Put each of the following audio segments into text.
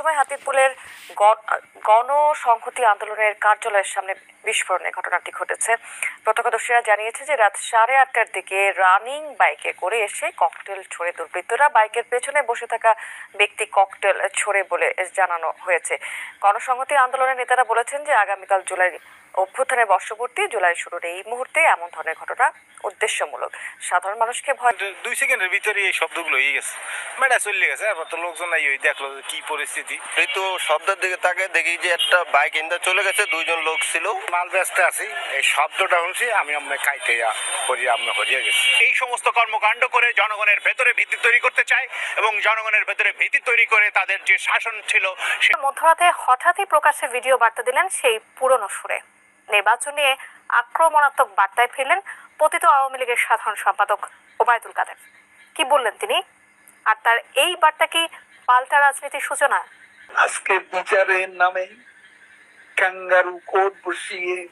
সময় হাতিরপুলের গণ- গণসংহতি আন্দোলনের কার্যালয়ের সামনে বিস্ফোরণের ঘটনাটি ঘটেছে। প্রত্যক্ষদর্শীরা জানিয়েছে যে রাত সাড়ে আটটার দিকে রানিং বাইকে করে এসে ককটেল ছড়ে দুর্বৃত্তরা বাইকের পেছনে বসে থাকা ব্যক্তি ককটেল ছড়ে বলে জানানো হয়েছে। গণসংহতি আন্দোলনের নেতারা বলেছেন যে আগামীকাল জুলাই অভ্যুত্থানের বর্ষপূর্তি জুলাই শুরুর এই মুহূর্তে এমন ধরনের ঘটনা উদ্দেশ্যমূলক। সাধারণ মানুষকে ভয় দুই সেকেন্ডের ভিতরে এই শব্দগুলো হয়ে গেছে। মেয়েটা চলে গেছে এরপর তো লোকজন নাই ওই দেখল কি পরিস্থিতি। এই তো শব্দের দিকে তাকে দেখি যে একটা বাইক ইন্দা চলে গেছে দুইজন লোক ছিল। মাল ব্যস্ত আছি এই শব্দটা শুনছি আমি আমরা কাইতে হরিয়া আমরা হরিয়া গেছি। এই সমস্ত কর্মকাণ্ড করে জনগণের ভেতরে ভীতি তৈরি করতে চায় এবং জনগণের ভেতরে ভীতি তৈরি করে তাদের যে শাসন ছিল সে মধ্যরাতে হঠাৎই প্রকাশ্যে ভিডিও বার্তা দিলেন সেই পুরনো সুরে। নির্বাচন নিয়ে আক্রমণাত্মক বার্তায় ফিরলেন পতিত আওয়ামী লীগের সাধারণ সম্পাদক ওবায়দুল কাদের। কি বললেন তিনি? আর তার এই বার্তা কি পাল্টা রাজনীতির সূচনা? আজকে বিচারের নামে ক্যাঙ্গারু কোট বসিয়ে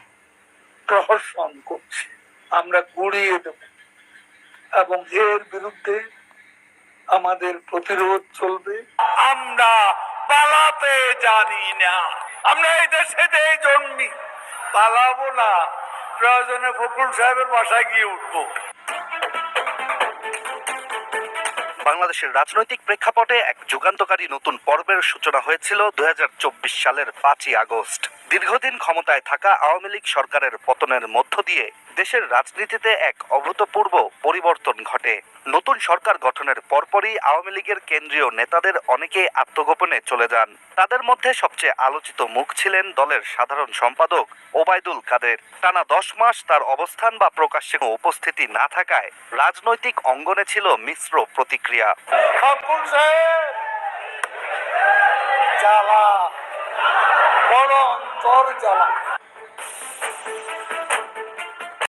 প্রহসন করছে। আমরা গুড়িয়ে দেব। এবং এর বিরুদ্ধে আমাদের প্রতিরোধ চলবে। আমরা পালাতে জানি না। আমরা এই দেশে জন্মি পালাবো না। প্রয়োজনে ফখরুল সাহেবের বাসায় গিয়ে উঠবো। বাংলাদেশের রাজনৈতিক প্রেক্ষাপটে এক যুগান্তকারী নতুন পর্বের সূচনা হয়েছিল দু হাজার চব্বিশ সালের পাঁচই আগস্ট। দীর্ঘদিন ক্ষমতায় থাকা আওয়ামী লীগ সরকারের পতনের মধ্য দিয়ে দেশের রাজনীতিতে এক অভূতপূর্ব পরিবর্তন ঘটে। নতুন সরকার গঠনের পরপরই আওয়ামী লীগের কেন্দ্রীয় নেতাদের অনেকেই আত্মগোপনে চলে যান। তাদের মধ্যে সবচেয়ে আলোচিত মুখ ছিলেন দলের সাধারণ সম্পাদক ওবায়দুল কাদের। টানা দশ মাস তার অবস্থান বা প্রকাশ্যে উপস্থিতি না থাকায় রাজনৈতিক অঙ্গনে ছিল মিশ্র প্রতিক্রিয়া। Mauro de Alá.